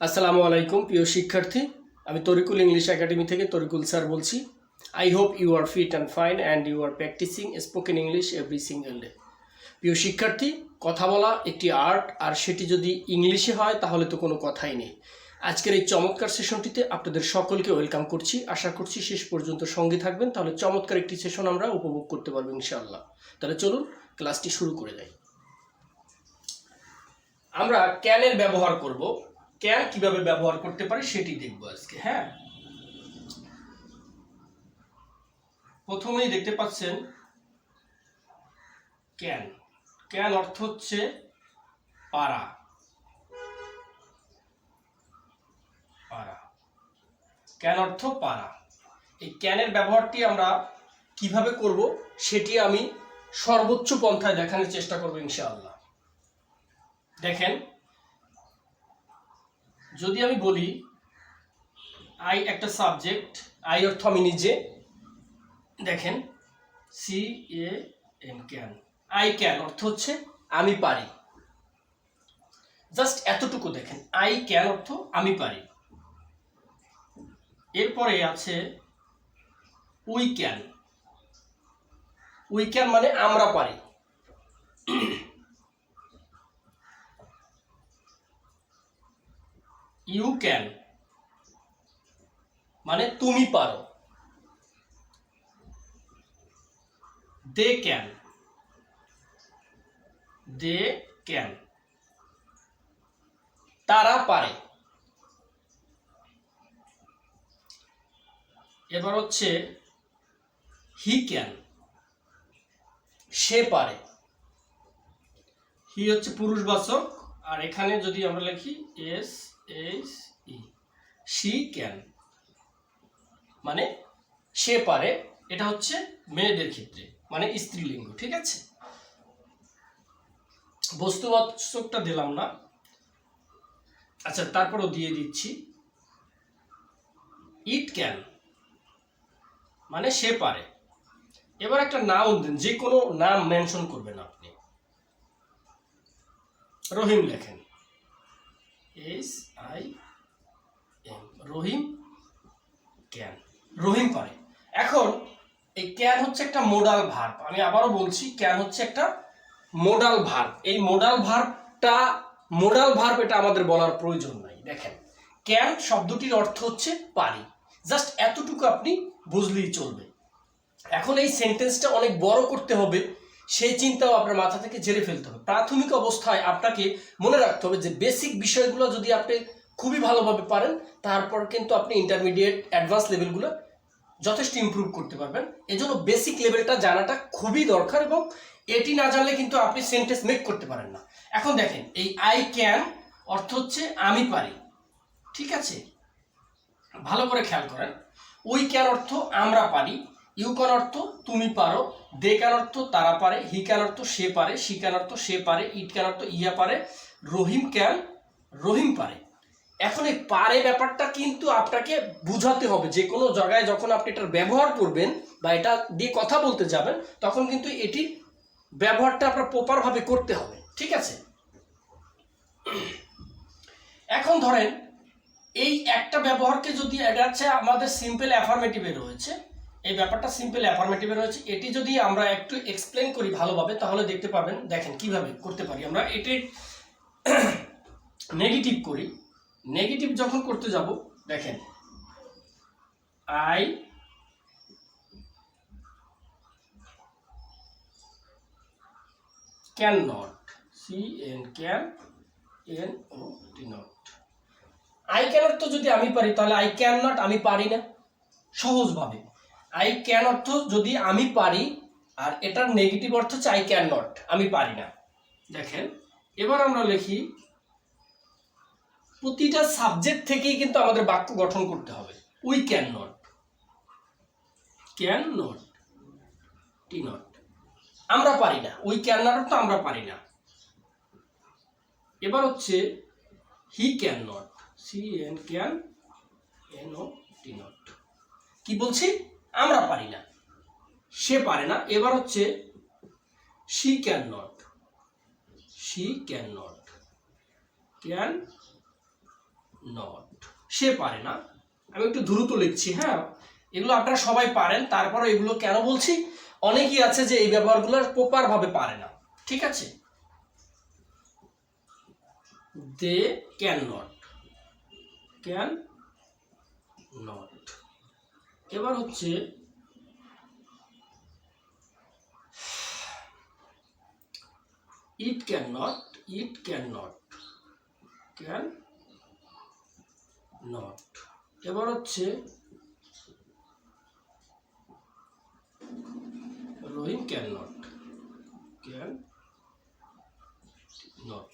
আসসালামু আলাইকুম, প্রিয় শিক্ষার্থী। আমি তরিকুল ইংলিশ একাডেমি থেকে তরিকুল স্যার বলছি। I hope you are fit and fine and you are practising spoken English every single day প্রিয় শিক্ষার্থী, কথা বলা একটি আর্ট আর সেটি যদি ইংলিশে হয়, তাহলে তো কোনো কথাই নেই। আজকের এই চমৎকার সেশনটিতে আপনাদের সকলকে ওয়েলকাম করছি। আশা করছি শেষ পর্যন্ত সঙ্গে থাকবেন। তাহলে চমৎকার একটি সেশন আমরা উপভোগ করতে পারব ইনশাআল্লাহ। তাহলে চলুন ক্লাসটি শুরু করে যাই আমরা ক্যানের ব্যবহার করব। ক্যান কীভাবে ব্যবহার করতে পারি সেটি দেখব আজকে হ্যাঁ? প্রথমেই দেখতে পাচ্ছেন ক্যান ক্যান অর্থ হচ্ছে পারা। পারা। ক্যান অর্থ পারা। এই ক্যানের ব্যবহারটি আমরা কীভাবে করব সেটি আমি সর্বোচ্চ পন্থায় দেখানোর চেষ্টা করব ইনশাআল্লাহ। দেখেন যদি আমি বলি আই একটা সাবজেক্ট আই অর্থ আমি নিজে, দেখেন C A N can I can অর্থ হচ্ছে আমি পারি। জাস্ট এতটুকু দেখেন আই ক্যান অর্থ আমি পারি। এরপরে আছে উই ক্যান উই ক্যান মানে আমরা পারি। ইউ ক্যান মানে তুমি পারো। দে ক্যান দে ক্যান তারা পারে। এবার হচ্ছে হি ক্যান সে পারে। হি হচ্ছে পুরুষবাচক আর এখানে যদি আমরা লিখি S H E she can মানে সে পারে, এটা হচ্ছে মেয়েদের ক্ষেত্রে মানে স্ত্রীলিঙ্গ, ঠিক আছে? বস্তুবাচকটা দিলাম না। আচ্ছা তারপরও দিয়ে দিচ্ছি। ইট ক্যান মানে সে পারে। এবার একটা নাম দেন, যে কোনো নাম মেনশন করবেন আপনি। রহিম লেখেন। S I M. Rahim can Rahim পারে। এখন এই ক্যান হচ্ছে একটা মোডাল ভার্ব আমি আবারও বলছি ক্যান হচ্ছে একটা মোডাল ভার্ব এই মোডাল ভার্বটা মোডাল ভার্ব এটা আমাদের বলার প্রয়োজন নাই। দেখেন ক্যান শব্দটির অর্থ হচ্ছে পারি। জাস্ট এতটুকু আপনি বুঝলেই চলবে। এখন এই সেন্টেন্সটা অনেক বড় করতে হবে। সেই চিন্তাও আপনার মাথা থেকে ঝেড়ে ফেলতে হবে। প্রাথমিক অবস্থায় আপনাকে মনে রাখতে হবে যে বেসিক বিষয়গুলো যদি আপনি খুবই ভালোভাবে পারেন, তারপর কিন্তু আপনি ইন্টারমিডিয়েট অ্যাডভান্স লেভেলগুলো যথেষ্ট ইমপ্রুভ করতে পারবেন। এজন্য বেসিক লেভেলটা জানাটা খুবই দরকার এবং এটি না জানলে কিন্তু আপনি সেন্টেন্স মেক করতে পারেন না। এখন দেখেন, এই আই ক্যান অর্থ হচ্ছে আমি পারি। ঠিক আছে? ভালো করে খেয়াল করেন। উই ক্যান অর্থ আমরা পারি। ইউ ক্যান অর্থ তুমি পারো দে ক্যান অর্থ তারা পারে হি ক্যান অর্থ সে পারে সি ক্যান অর্থ সে পারে ইট ক্যান অর্থ ইয়া পারে রহিম ক্যান রহিম পারে। এখন এই পারে ব্যাপারটা কিন্তু আপনাকে বুঝাতে হবে। যে কোনো জায়গায় যখন আপনি এটার ব্যবহার করবেন বা এটা দিয়ে কথা বলতে যাবেন, তখন কিন্তু এটি ব্যবহারটা আপনার প্রপারভাবে করতে হবে। ঠিক আছে? এখন ধরেন, এই একটা ব্যবহারকে যদি, এটা হচ্ছে আমাদের সিম্পল অ্যাফার্মেটিভে রয়েছে এই ব্যাপারটা সিম্পল অ্যাফার্মেটিভে রয়েছে। এটি যদি আমরা একটু এক্সপ্লেন করি ভালোভাবে, তাহলে দেখতে পাবেন, দেখেন কীভাবে করতে পারি। আমরা এটি নেগেটিভ করি। নেগেটিভ যখন করতে যাব, দেখেন I can not C N can N O T not I can তো যদি আমি পারি, তাহলে আই ক্যান নট আমি পারি না। সহজভাবে। আই ক্যান অর্থ যদি আমি পারি, আর এটার নেগেটিভ অর্থ হচ্ছে আই ক্যান নট আমি পারি না। দেখেন, এবার আমরা লিখি, প্রতিটা সাবজেক্ট থেকেই কিন্তু আমাদের বাক্য গঠন করতে হবে। We can not can not T not আমরা পারি না উই ক্যান নট তো আমরা পারি না। এবার হচ্ছে he can not C N can N O T not কি বলছি? আমরা পারি না। সে পারে না। এবার হচ্ছে she can not she can not can not সে পারে না। আমি একটু দ্রুত লিখছি হ্যাঁ? এগুলো আপনারা সবাই পারেন। তারপরে এগুলো কেন বলছি? অনেকেই আছে যে এই ব্যবহারগুলো প্রপার ভাবে পারে না। ঠিক আছে? They can not can not এবার হচ্ছে it can not it can not can not এবার হচ্ছে Rahim can not can not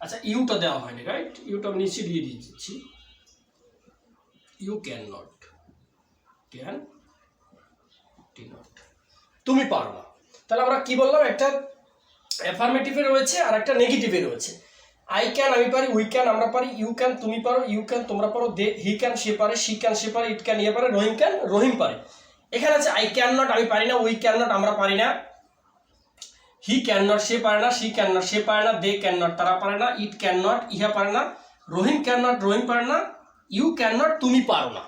আচ্ছা ইউটা দেওয়া হয়নি রাইট ইউটা আমি নিচে দিয়ে দিচ্ছি you can not can T not তুমি পারো না তাহলে আমরা কি বললাম? একটা অ্যাফার্মেটিভে রয়েছে আর একটা নেগেটিভে রয়েছে। আই ক্যান আমি পারি উই ক্যান আমরা পারি ইউ ক্যান তুমি পারো ইউ ক্যান তোমরা পারো দে হি ক্যান সে পারে শি ক্যান সে পারে ইট ক্যান ইয়ে পারে, রহিম ক্যান রহিম পারে। এখানে আছে আই ক্যান নট আমি পারি না উই ক্যান নট আমরা পারি না। হি ক্যান নট সে পারে না সি ক্যান নট সে পারে না দে ক্যান নট তারা পারে না ইট ক্যান নট ইহা পারে না। রহিম ক্যান নট রহিম পারে না ইউ ক্যান নট তুমি পারো না।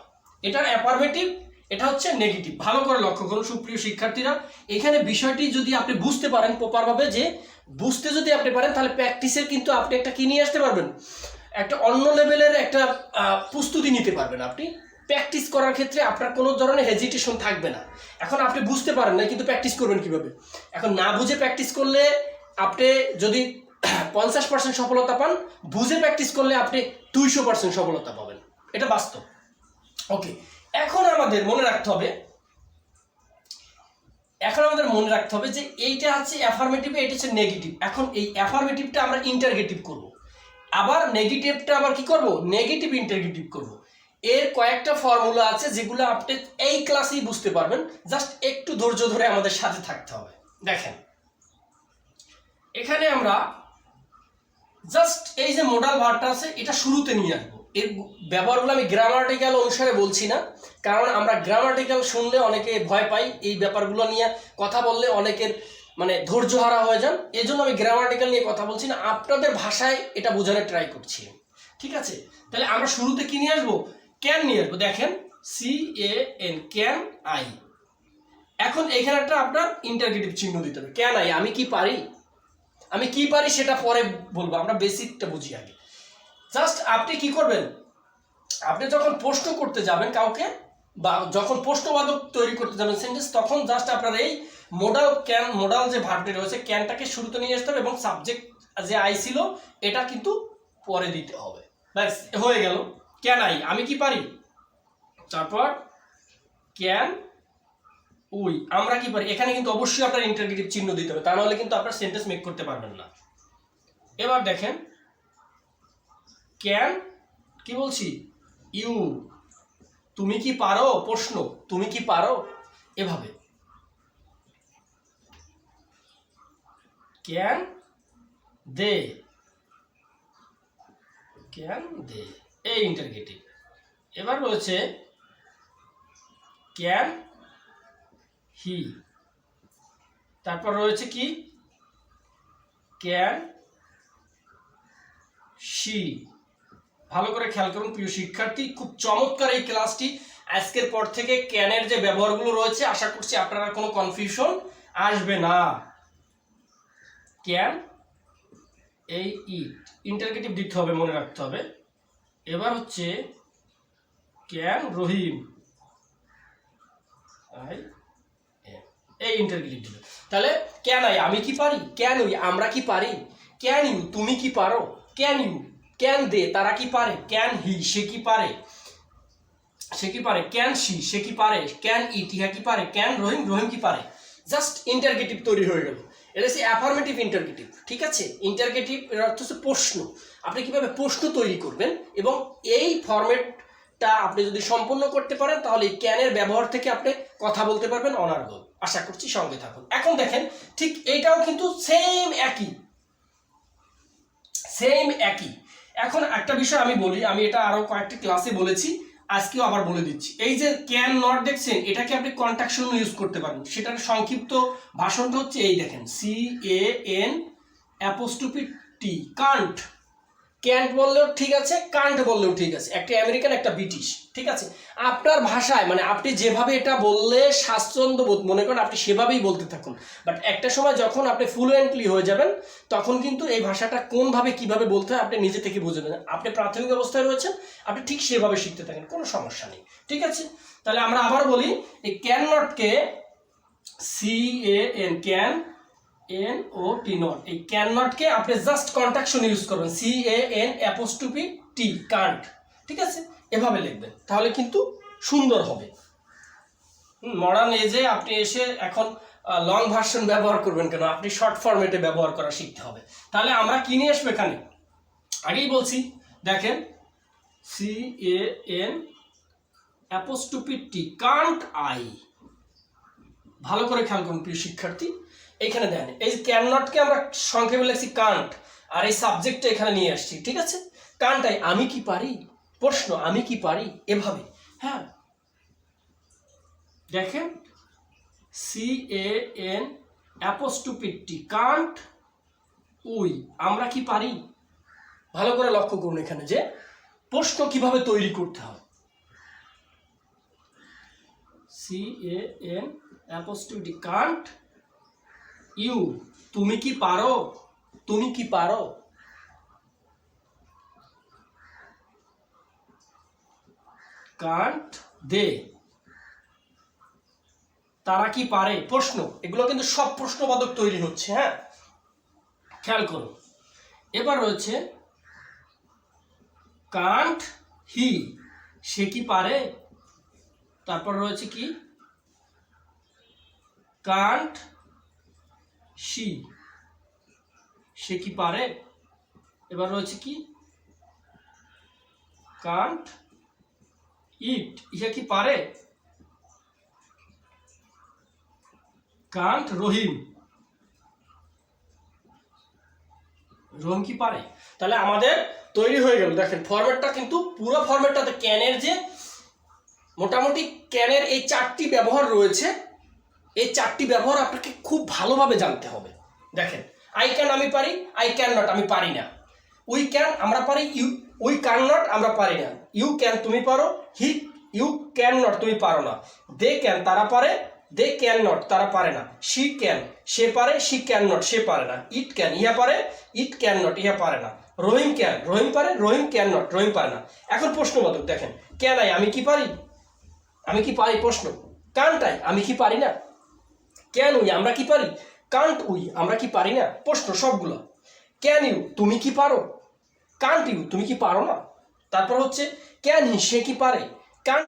এটা অ্যাফার্মেটিভ এটা হচ্ছে নেগেটিভ ভালো করে লক্ষ্য করুন, সুপ্রিয় শিক্ষার্থীরা। এখানে বিষয়টি যদি আপনি বুঝতে পারেন প্রপারভাবে যে, বুঝতে যদি আপনি পারেন, তাহলে প্র্যাকটিসের কিন্তু আপনি একটা কি নিয়ে আসতে পারবেন? একটা অন্য লেভেলের একটা প্রস্তুতি নিতে পারবেন আপনি। প্র্যাকটিস করার ক্ষেত্রে আপনার কোনো ধরনের হেজিটেশন থাকবে না। এখন আপনি বুঝতে পারেন না কিন্তু প্র্যাকটিস করবেন কীভাবে? এখন না বুঝে প্র্যাকটিস করলে আপনি যদি পঞ্চাশ পার্সেন্ট সফলতা পান, বুঝে প্র্যাকটিস করলে আপনি দুইশো পার্সেন্ট সফলতা পাবেন। এটা বাস্তব। ওকে এখন আমাদের মনে রাখতে হবে, এখন আমাদের মনে রাখতে হবে যে এইটা হচ্ছে অ্যাফার্মেটিভ এটা হচ্ছে নেগেটিভ এখন এই অ্যাফার্মেটিভটা আমরা ইন্টারগেটিভ করব। আবার নেগেটিভটা আবার কি করব? নেগেটিভ ইন্টারগেটিভ করব। এর কয়েকটা ফর্মুলা আছে যেগুলো আপনি এই ক্লাসেই বুঝতে পারবেন। জাস্ট একটু ধৈর্য ধরে আমাদের সাথে থাকতে হবে। দেখেন, এখানে আমরা জাস্ট এই যে মোডাল ভার্বটা আছে, এটা শুরুতে নিয়ে আসব। এর ব্যবহারগুলো আমি গ্রামাটিক্যাল অনুসারে বলছি না, কারণ আমরা গ্রামাটিক্যাল শুনলে অনেকে ভয় পাই এই ব্যাপারগুলো নিয়ে কথা বললে অনেকের মানে ধৈর্য হারা হয়ে যান। এই জন্য আমি গ্রামাটিক্যাল নিয়ে কথা বলছি না, আপনাদের ভাষায় এটা বোঝানোর ট্রাই করছি। ঠিক আছে? তাহলে আমরা শুরুতে কি নিয়ে আসব? ক্যান নিয়ে আসব। দেখেন C A N can I এখন এখানে একটা আপনার ইন্টারগেটিভ চিহ্ন দিতে হবে। ক্যান আই আমি কি পারি? আমি কি পারি সেটা পরে বলব, আমরা বেসিকটা বুঝি আগে। জাস্ট আপনি কি করবেন? আপনি যখন প্রশ্ন করতে যাবেন কাউকে, বা যখন প্রশ্নবাদক তৈরি করতে যাবেন সেন্টেন্স তখন জাস্ট আপনার এই মোডাল ক্যান মোডাল যে ভার্বটি রয়েছে ক্যানটাকে শুরুতে নিয়ে আসতে হবে এবং সাবজেক্ট যে আই ছিল, এটা কিন্তু পরে দিতে হবে। ব্যাস, হয়ে গেল। ক্যান আই আমি কি পারি? তারপর ক্যান উই আমরা কি পারি? এখানে কিন্তু অবশ্যই আপনার ইন্টারগেটিভ চিহ্ন দিতে হবে, তা নাহলে কিন্তু আপনার সেন্টেন্স মেক করতে পারবেন না। এবার দেখেন ক্যান, কি বলছি? ইউ, তুমি কি পারো? প্রশ্ন, তুমি কি পারো? এভাবে। Can, they. Can, they. এই ইন্টারগেটিভ এবার রয়েছে, ক্যান, হি। তারপর রয়েছে কি? Can, she. ভালো করে খেয়াল করুন, প্রিয় শিক্ষার্থী, খুব চমৎকার এই ক্লাসটি। আজকের পর থেকে ক্যানের যে ব্যবহারগুলো রয়েছে, আশা করছি আপনারা কোনো কনফিউশন আসবে না। ক্যান এই ইট ইন্টারগেটিভ দিতে হবে, মনে রাখতে হবে। এবার হচ্ছে ক্যান রহিম, আই। এই ইন্টারগেটিভ দিবে। তাহলে ক্যান আই, আমি কি পারি? ক্যান উই, আমরা কি পারি? ক্যান ইউ, তুমি কি পারো? ক্যান ইউ ক্যান দে তারা কি পারে? ক্যান হি সে কি পারে? সে কি পারে? ক্যান সি সে কি পারে? ক্যান ইট কি পারে? ক্যান রহিম? রহিম কি পারে? জাস্ট ইন্টারগেটিভ তৈরি হয়ে গেল। এটা হচ্ছে অ্যাফার্মেটিভ ইন্টারগেটিভ ঠিক আছে? ইন্টারগেটিভ এর অর্থ হচ্ছে প্রশ্ন। আপনি কীভাবে প্রশ্ন তৈরি করবেন এবং এই ফরম্যাটটা আপনি যদি সম্পূর্ণ করতে পারেন, তাহলে এই ক্যানের ব্যবহার থেকে আপনি কথা বলতে পারবেন অনার্গল। আশা করছি সঙ্গে থাকুন। এখন দেখেন, ঠিক এইটাও কিন্তু সেম একই। সেম একই। এখন একটা বিষয় আমি বলি, আমি এটা আরও কয়েকটি ক্লাসে বলেছি, আজকেও আবার বলে দিচ্ছি। এই যে ক্যান নট দেখছেন, এটাকে আপনি কন্ট্রাকশন ইউজ করতে পারেন। সেটার সংক্ষিপ্ত ভাষণটা হচ্ছে এই দেখেন C A N apostrophe T can't can't বললেও ঠিক আছে, কান্ট বললেও ঠিক আছে। একটা আমেরিকান, একটা ব্রিটিশ, ঠিক আছে? আপনার ভাষায় মানে আপনি যেভাবে এটা বললে স্বাচ্ছন্দ্য বোধ, মনে করেন আপনি সেভাবেই বলতে থাকুন। বাট একটা সময় যখন আপনি ফ্লুয়েন্টলি হয়ে যাবেন, তখন কিন্তু এই ভাষাটা কোনভাবে, কীভাবে বলতে হয় আপনি নিজে থেকে বুঝে নেবেন। আপনি প্রাথমিক অবস্থায় রয়েছেন, আপনি ঠিক সেভাবে শিখতে থাকেন, কোনো সমস্যা নেই, ঠিক আছে? তাহলে আমরা আবার বলি, এই can নটকে C A N can N O T not এই ক্যান নটকে আপনি জাস্ট কন্ট্রাকশন ইউজ করবেন C A N apostrophe T can't ঠিক আছে? এভাবে লিখবেন, তাহলে কিন্তু সুন্দর হবে। মডার্ন এজে আপনি এসে এখন লং ভার্সন ব্যবহার করবেন কেন? আপনি শর্ট ফরম্যাটে ব্যবহার করা শিখতে হবে। তাহলে আমরা কি নিয়ে আসব এখানে? আগেই বলছি, দেখেন C A N apostrophe T can't I ভালো করে খেয়াল করুন, প্রিয় শিক্ষার্থী। এখানে দেন। এই ক্যান নটকে আমরা সংক্ষেপে লিখছি কান্ট আর এই সাবজেক্টটা এখানে নিয়ে আসছি, ঠিক আছে? কান্টাই আমি কি পারি? প্রশ্ন, আমি কি পারি? এভাবে হ্যাঁ? দেখেন C A N apostrophe T can't we, আমরা কি পারি? ভালো করে লক্ষ্য করুন এখানে যে, প্রশ্ন কীভাবে তৈরি করতে হয়। C A N apostrophe T can't you, তুমি কি পারো? তুমি কি পারো? Can't they. তারা কি পারে? প্রশ্ন। এগুলো কিন্তু সব প্রশ্নবাদক তৈরি হচ্ছে হ্যাঁ? খেয়াল করো। এবার রয়েছে, কান্ট হি, সে কি পারে? তারপর রয়েছে কি? কান্ট সি সে কি পারে? এবার রয়েছে কি? কান্ট ইট ইহা কি পারে? কান্ট রহিম। রহিম কি পারে? তাহলে আমাদের তৈরি হয়ে গেল। দেখেন ফরম্যাটটা কিন্তু পুরো ফরম্যাটটাতে ক্যানের যে মোটামুটি ক্যানের এই চারটি ব্যবহার রয়েছে এই চারটি ব্যবহার আপনাকে খুব ভালোভাবে জানতে হবে। দেখেন আই ক্যান আমি পারি আই ক্যান নট আমি পারি না। উই ক্যান আমরা পারি ইউ উই ক্যান নট আমরা পারি না। ইউ ক্যান তুমি পারো হি ইউ ক্যান নট তুমি পারো না। দে ক্যান তারা পারে দে ক্যান নট তারা পারে না। শি ক্যান সে পারে শি ক্যান নট সে পারে না। ইট ক্যান ইহা পারে ইট ক্যান নট ইহা পারে না। রহিম ক্যান রহিম পারে রহিম ক্যান নট রহিম পারে না। এখন প্রশ্নবোধক দেখেন ক্যান আই আমি কি পারি? আমি কি পারি প্রশ্ন? কানটাই আমি কি পারি না? Can we? আমরা কি পারি? Can't we? আমরা কি পারি না? প্রশ্ন সবগুলো। ক্যান ইউ তুমি কি পারো? কান্ট ইউ তুমি কি পারো না? তারপর হচ্ছে ক্যান হি সে কি পারে?